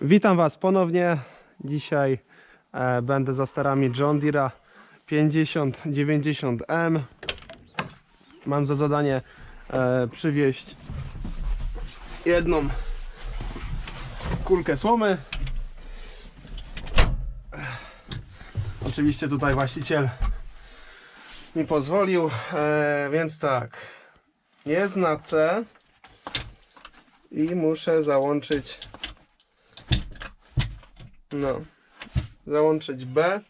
Witam Was ponownie. Dzisiaj e, będę za starami John Deere'a 5090M. Mam za zadanie e, przywieźć jedną kulkę słomy. Oczywiście tutaj właściciel mi pozwolił, e, więc tak. Jest na C i muszę załączyć no. Załączyć B.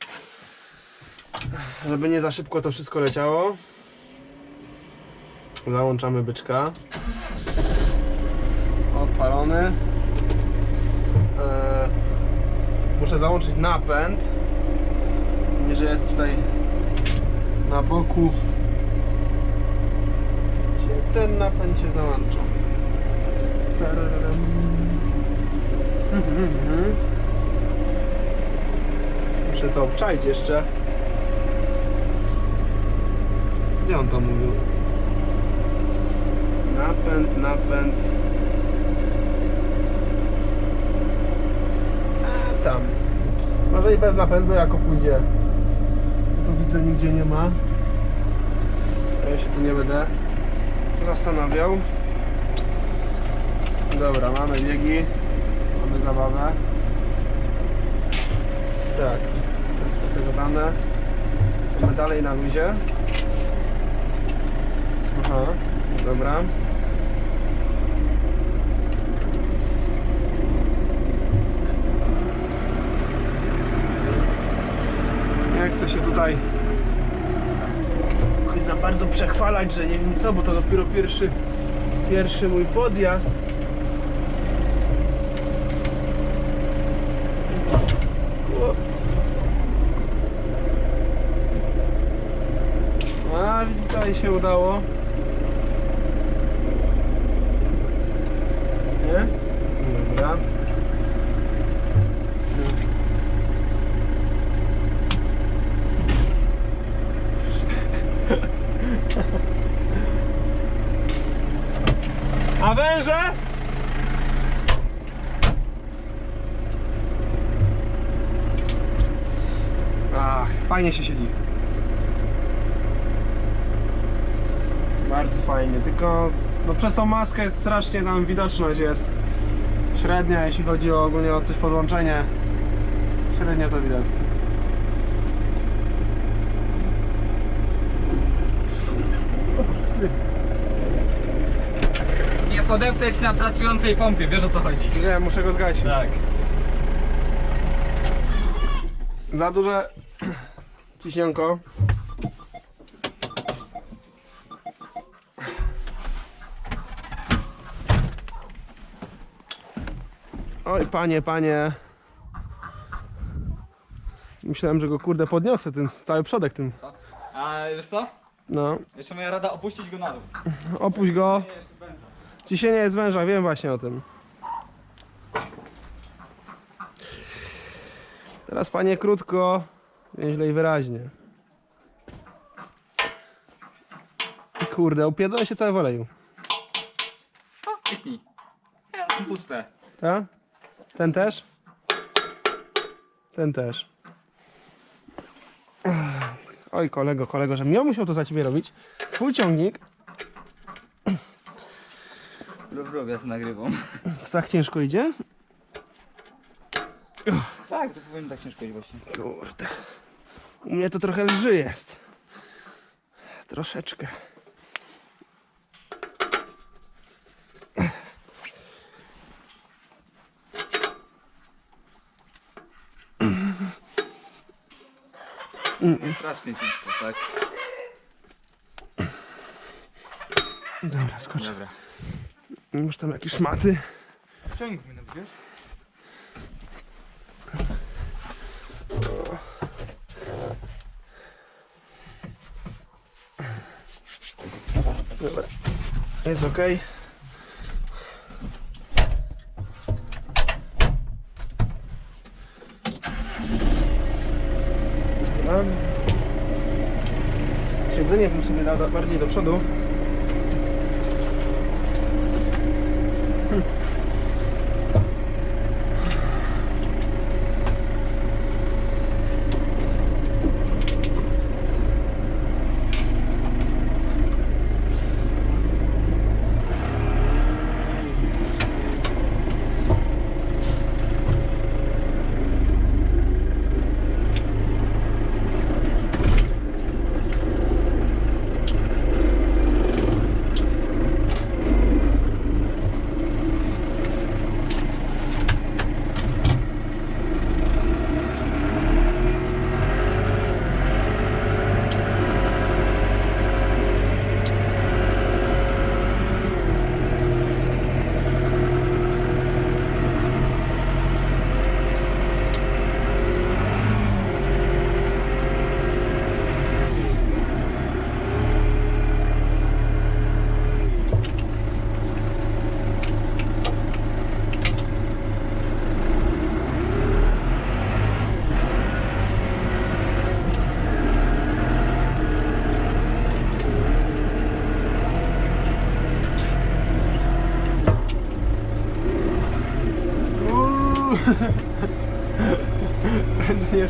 Żeby nie za szybko to wszystko leciało. Załączamy byczka. Odpalony. Eee, muszę załączyć napęd. Że jest tutaj na boku. Ten napęd się załącza? Mhm. Muszę to obczaić jeszcze. Gdzie on to mówił? Napęd, napęd. Tam. Może i bez napędu jako pójdzie. Tu widzę nigdzie nie ma. Ja się tu nie będę zastanawiał. Dobra, mamy biegi. Mamy zabawę. Tak, przygotowane. Mamy dalej na luzie. Aha, dobra. Nie chcę się tutaj jakoś za bardzo przechwalać, że nie wiem co, bo to dopiero pierwszy, pierwszy mój podjazd. Tutaj się udało. Nie? Dobra. A węże? Ach, fajnie się siedzi. Bardzo fajnie, tylko no przez tą maskę strasznie tam widoczność jest średnia, jeśli chodzi o ogólnie o coś podłączenie. Średnio to widać. Nie podeptać na pracującej pompie, wiesz o co chodzi. Nie, muszę go zgasić. Tak. Za duże ciśnienko. Oj, panie, panie. Myślałem, że go kurde podniosę, ten cały przodek tym. A wiesz co? No, Jeszcze moja rada opuścić go na dół. opuść go. Ciśnienie jest węża, wiem właśnie o tym. Teraz panie krótko, nieźle i wyraźnie. Kurde, upierdolę się cały w oleju. O, kliknij. Nie, są puste. Tak? Ten też? Ten też. Oj, kolego, kolego, że ja musiał to za ciebie robić. Twój ciągnik Rozrobię ja to nagrywam. to tak ciężko idzie? Tak, to powinno tak ciężko iść właśnie. Kurde. U mnie to trochę lży jest. Troszeczkę. Strasznie ciężko, tak? Dobra, skoczę. Dobra. Już tam jakieś szmaty. Ciągnik mi wiesz? Dobra. Jest ok. Dobra. Siedzenie bym sobie dał da- bardziej do przodu.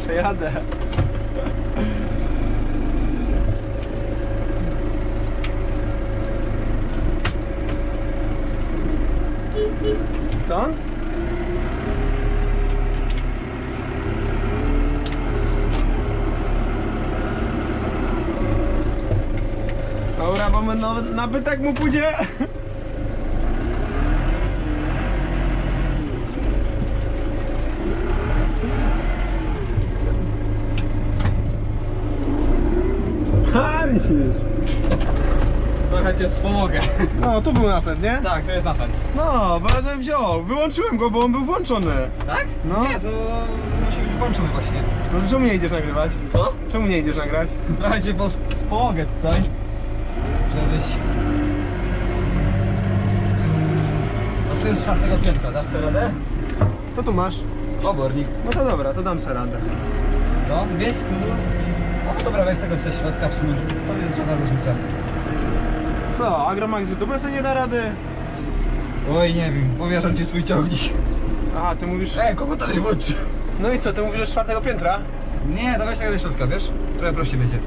Przejadę. Stąd? Dobra, mamy nowy nabytek mu pójdzie. Ha, widzisz. Trochę cię wspomogę. No, tu był napęd, nie? Tak, to jest napęd. No, bo że wziął. Wyłączyłem go, bo on był włączony. Tak? No. Nie, to musi być włączony właśnie. No, czemu nie idziesz nagrywać? Co? Czemu nie idziesz nagrać? Trochę cię po- pomogę tutaj. Żebyś... No co jest z czwartego piętra, dasz sobie radę? Co tu masz? Obornik. No to dobra, to dam sobie radę. Co? Wiesz tu... Dobra, weź tego ze środka w sumie. To jest żadna różnica. Co, Agromax YouTube sobie nie da rady? Oj, nie wiem, powierzam ci swój ciągnik. Aha, ty mówisz... Ej, kogo to nie włączy? No i co, ty mówisz z czwartego piętra? Nie, to weź tego ze środka, wiesz? Trochę prościej będzie.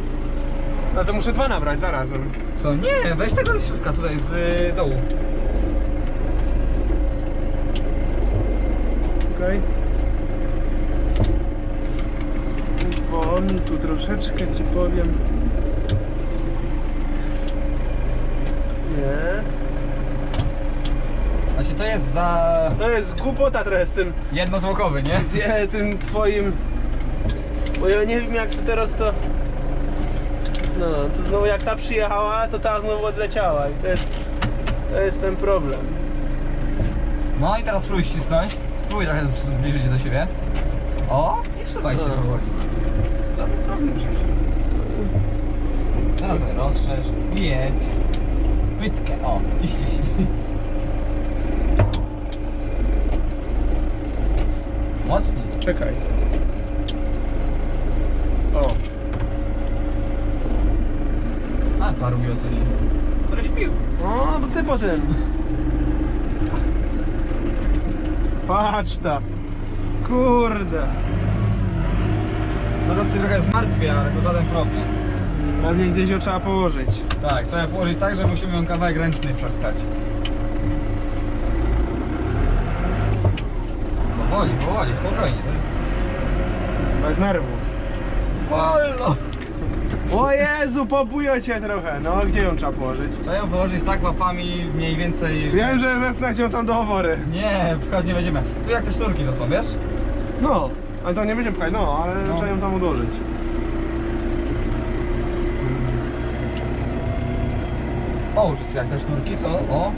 No to muszę dwa nabrać zarazem. Co? Nie, weź tego ze środka, tutaj z y, dołu. Okej. Tu troszeczkę ci powiem. Nie. Właśnie to jest za... To jest głupota trochę z tym, jednotłokowy, nie? z je- tym twoim... Bo ja nie wiem jak to teraz to... No, to znowu jak ta przyjechała, to ta znowu odleciała i to jest... To jest ten problem. No i teraz spróbuj ścisnąć. Spróbuj trochę zbliżyć się do siebie. O, i wsuwaj się No. powoli. Problem przecież. Teraz sobie rozszerz i jedź. Pytkę, o, i ściśnij. Mocniej. Czekaj. O, A, paruje coś. Który śpił. o, bo ty potem. Patrz ta. Kurde. Zaraz cię trochę zmartwię, ale to żaden problem. Pewnie gdzieś ją trzeba położyć. Tak, trzeba położyć tak, że musimy ją kawałek ręczny przepchać. Powoli, powoli, spokojnie, to jest... Bez nerwów. Wolno! O Jezu, popują cię trochę. No, gdzie ją trzeba położyć? Trzeba ją położyć tak łapami mniej więcej... Wiem, że wepchnąć ją tam do obory. Nie, pchać nie będziemy. Tu jak te sznurki to są, wiesz? No, ale to nie będzie pchać, no, ale No. trzeba ją tam odłożyć. Połóż jak te sznurki są, o.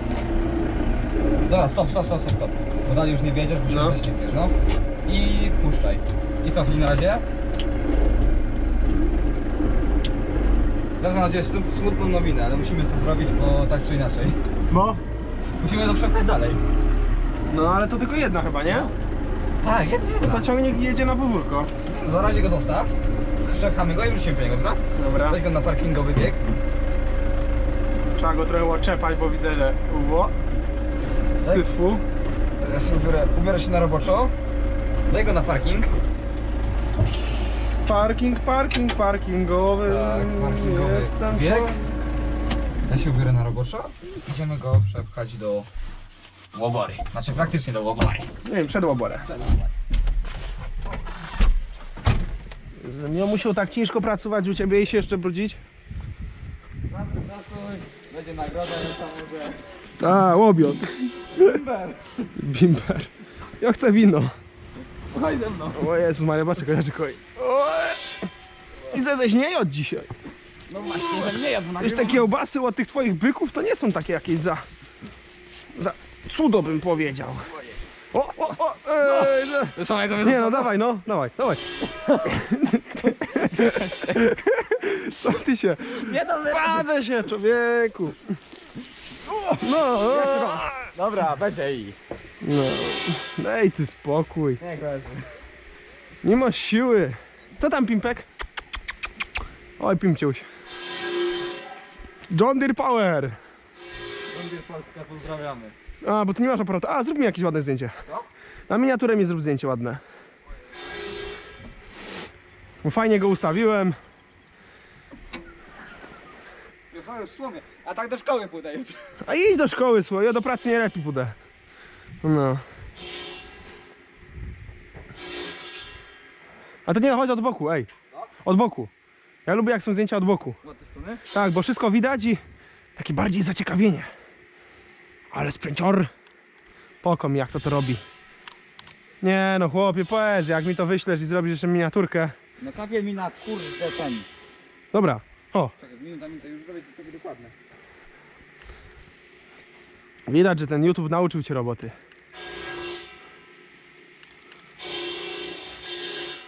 Dobra, stop, stop, stop, stop, stop. Bo dalej już nie wiedziesz, bo się No. no. ześlizgniesz, no. I puszczaj. I cofnij na razie. Teraz mam nadzieję snu- smutną nowinę, ale musimy to zrobić, bo tak czy inaczej. Bo? Musimy to przepchać dalej. No, ale to tylko jedna chyba, nie? Tak, jedno, jedno. To ciągnik jedzie na podwórko. No, na razie go zostaw. Przepchamy go i wrócimy po niego, dobra? Dobra. Weź go na parkingowy bieg. Trzeba go trochę oczepać, bo widzę, że... Ło. Syfu. Teraz ubiorę, ubiorę się na roboczo. Daj go na parking. Parking, parking, parkingowy. Tak, parkingowy Jestem bieg. człowiek. Ja się ubiorę na roboczo i idziemy go przepchać do łobory. Znaczy praktycznie do łobory. Nie wiem, przed oborę. Nie musiał tak ciężko pracować u ciebie i się jeszcze brudzić? Pracuj, pracuj. Będzie nagroda, może... A, łobiot. Bimber. Bimber. Ja chcę wino. Chodź ze mną. O Jezu Maria, patrz, czekaj, czekaj. Widzę, żeś nie jadł dzisiaj. No właśnie, że nie jadł Wiesz, te kiełbasy od tych twoich byków to nie są takie jakieś za... Za cudo bym powiedział. O, o, o, ej, no. To są jak Nie no, dawaj, no, dawaj, dawaj. Co ty się... Nie to Patrzę się, człowieku. No, Dobra, będzie i. no. Daj ty spokój. Nie kojarzy. Nie masz siły. Co tam, Pimpek? Oj, Pimciuś. John Deere Power. Rządzier Polska, pozdrawiamy. A, bo ty nie masz aparatu. A, zrób mi jakieś ładne zdjęcie. Co? Na miniaturę mi zrób zdjęcie ładne. Bo fajnie go ustawiłem. W. A tak do szkoły pójdę jutro. A idź do szkoły, słuchaj, ja do pracy nie lepiej pójdę. No. A to nie, chodź od boku, ej. Od boku. Ja lubię jak są zdjęcia od boku. Od tej strony? Tak, bo wszystko widać i takie bardziej zaciekawienie. Ale sprzęcior. Pokom jak to to robi. Nie no chłopie, poezja, jak mi to wyślesz i zrobisz jeszcze miniaturkę. No kapie mi na kurde ten. Dobra, o, Czekaj, minuta, minuta, już zrobię to tak dokładne. widać, że ten YouTube nauczył cię roboty.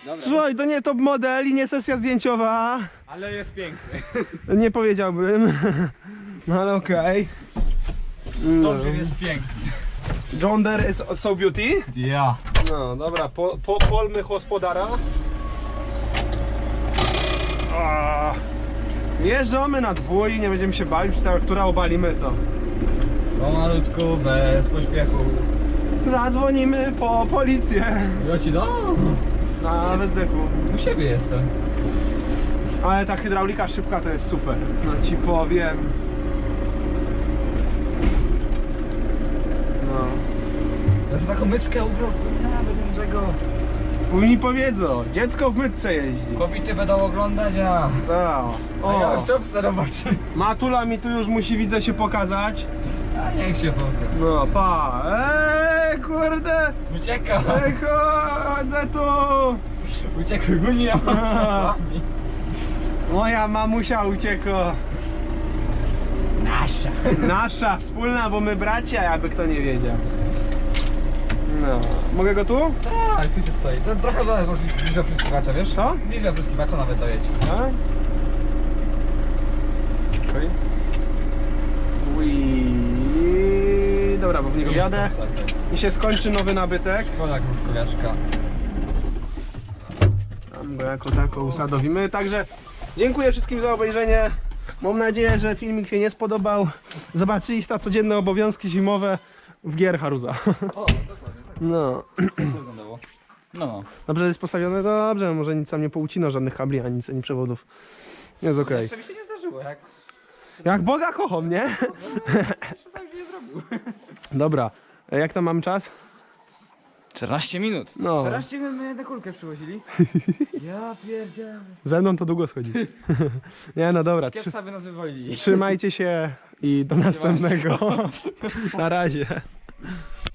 Dobra. Słuchaj, to nie top model i nie sesja zdjęciowa. Ale jest piękny. Nie powiedziałbym. No ale okej. No. jest piękny. John Deere is so beauty. Ja. No dobra, po, po, polmy gospodara. A, Jeżdżamy na dwój, nie będziemy się bawić, ta, która obalimy to. Pomalutku, bez pośpiechu. Zadzwonimy po policję Ja ci do? na bezdeku. U siebie jestem. Ale ta hydraulika szybka to jest super. No ci powiem. Ja sobie taką myckę ubrał, ja będę tego. Później powiedzą, dziecko w mytce jeździ. Kobiety będą oglądać, a... Tak. A ja O, w czopce roboczy. Matula mi tu już musi widzę się pokazać. A niech się pokaże. No, pa. Eee, kurde. Ucieka. Ej, chodzę tu. Ucieka Gunia. Moja mamusia uciekła. Nasza. Nasza, wspólna, bo my bracia, jakby kto nie wiedział. No. Mogę go tu? Tak, tu cię stoi. To trochę dalej, może bliżej opryskiwacza, wiesz? Co? Bliżej opryskiwacza nawet dojedź. A? Okej. Ui. Dobra, bo w niego jadę Tak, tak. i się skończy nowy nabytek. Szkoda kruszkowiaczka. Tam go jako tako usadowimy. Także dziękuję wszystkim za obejrzenie. Mam nadzieję, że filmik się nie spodobał. Zobaczyliście te codzienne obowiązki zimowe w gier Haruza. O, dokładnie, tak No. wyglądało. No, no. Dobrze jest postawione? Dobrze, może nic tam nie poucino, żadnych kabli, ani nic, ani przewodów. Jest okej. Jeszcze mi się nie zdarzyło, jak... Jak Boga kocham, nie? Jeszcze tak się nie zrobił. Dobra, e, jak tam mam czas? 14 minut. No. 14 minut mnie na kulkę przywozili. Ja pierdzielę. Ze mną to długo schodzi. Nie, no dobra. Trzy, Kiepsa by nas trzymajcie się i do następnego. Na razie.